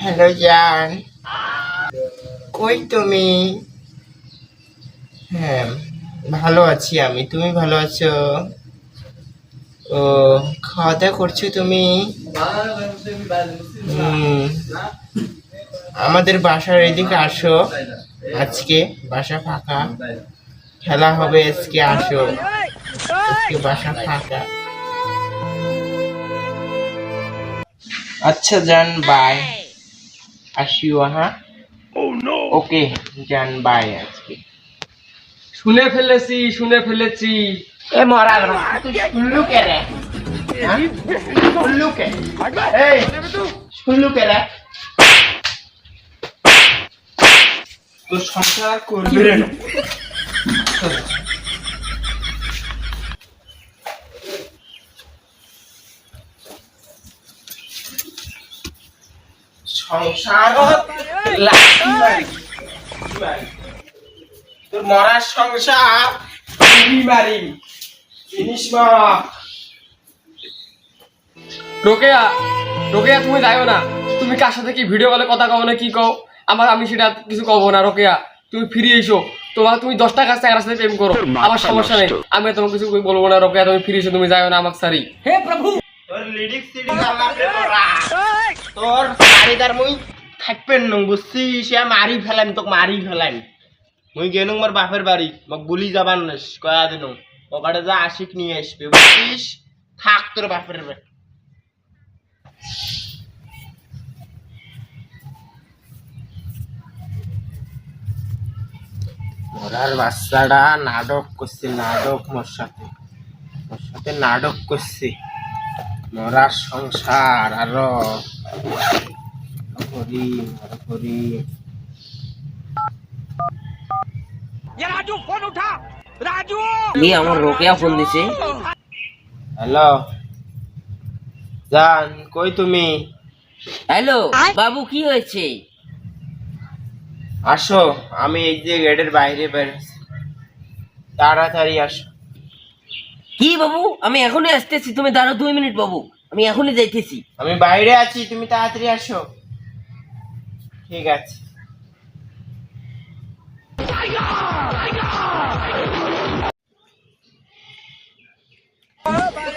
Hello জান কই তুমি? হ্যাঁ ভালো আছি আমি। তুমি ভালো আছো? ও খাওয়া দাওয়া করছ তুমি? আমাদের বাসার এদিকে আসো। আজকে বাসা ফাঁকা। খেলা হবে, আজকে আসো। বাসা ফাঁকা। আচ্ছা জান বাই। আসিও হ্যাঁ ওকে জান বাই আজকে। শুনে ফেলেছি শুনে ফেলেছি। এ মরা তুই শুনলু কে রে? হ্যাঁ? শুনলু কে? এই শুনলু কে রে? তোর সংসার করবি রে। না সংসার। তোর মরার সংসার মারি জিনিস মারা রোকেয়া রোকেয়া তুমি যাইও না। তুমি কার সাথে কি ভিডিও কলে কথা কও না কি কও? আমার আমি সেটা কিছু কব না রোকেয়া। তুমি ফিরে এসো। তোমার তুমি দশটা কাছ থেকে সাথে প্রেম করো। আমার সমস্যা নেই। আমি তোমাকে কিছু বলব না রোকেয়া। তুমি ফিরে এসো তুমি যাইও না আমাকে সারি তোর লিডিক সিডিক আল্লাহ রে মরা তোর বাড়িদার মুই থাকবেন নং এ মারি ফেলাম তোকে মারি ফেলাম মুই গেনুং মোর বাপের বাড়ি, মোক বুলি যাবার নাস, কয়া দিন ওখানে যা আশিক নিয়ে আসবে, বুঝছিস? থাক তোর বাপের বাড়ি। মরার বাচ্চাটা নাটক করছে, নাটক মোর সাথে। মোর সাথে নাটক করছে। মরার সংসার আরও। করি করি। লি আমার রোকেয়া ফোন দিছে। হ্যালো। জান কই তুমি? হ্যালো বাবু কি হয়েছে? আসো আমি এই যে গেটের বাইরে বের তাড়াতাড়ি আসো। কি বাবু? আমি এখনই আসতেছি তুমি দাঁড়াও দুই মিনিট বাবু। আমি এখনই যাইতেছি। আমি বাইরে আছি তুমি তাড়াতাড়ি আসো। ঠিক আছে।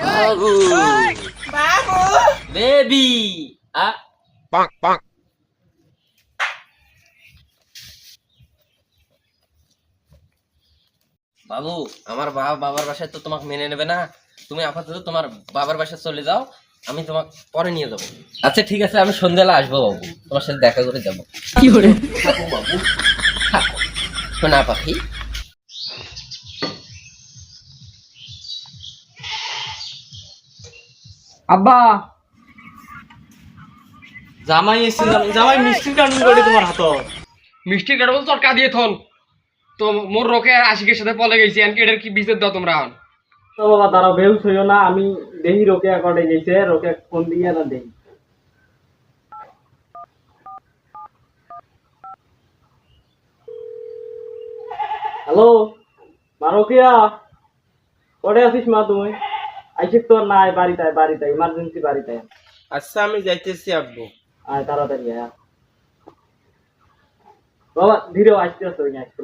বাবু। বেবি। আ বাবু আমার বাবা বাবার বাসায় তো তোমাকে মেনে নেবে না। তুমি আপাতত তোমার বাবার বাসায় চলে যাও আমি তোমাকে পরে নিয়ে যাব। আচ্ছা ঠিক আছে আমি সন্ধ্যাবেলা আসব বাবু। তোমার সাথে দেখা করে যাব। কি করে? বাবু। শোনা পাখি। আব্বা! জামাই এসে জামাই মিষ্টি টানুন করে তোমার হাত। মিষ্টির কাটা বলতো চটকা দিয়ে থন তো মোর রোকে আশিকের সাথে পলে গেছি এনকে এটার কি দাও তোমরা এখন? তো বাবা তারা বেউস হইও না আমি দেহি রোকে করে গেছে রোকে ফোন দিয়ে না দেহি হ্যালো মা রোকেয়া করে আছিস মা তুমি আইসিস তোর নাই বাড়িতে বাড়িতে ইমার্জেন্সি বাড়িতে। আচ্ছা আমি যাইতেছি আব্বু। আয় তাড়াতাড়ি আয় বাবা ধীরে আসতে আসতে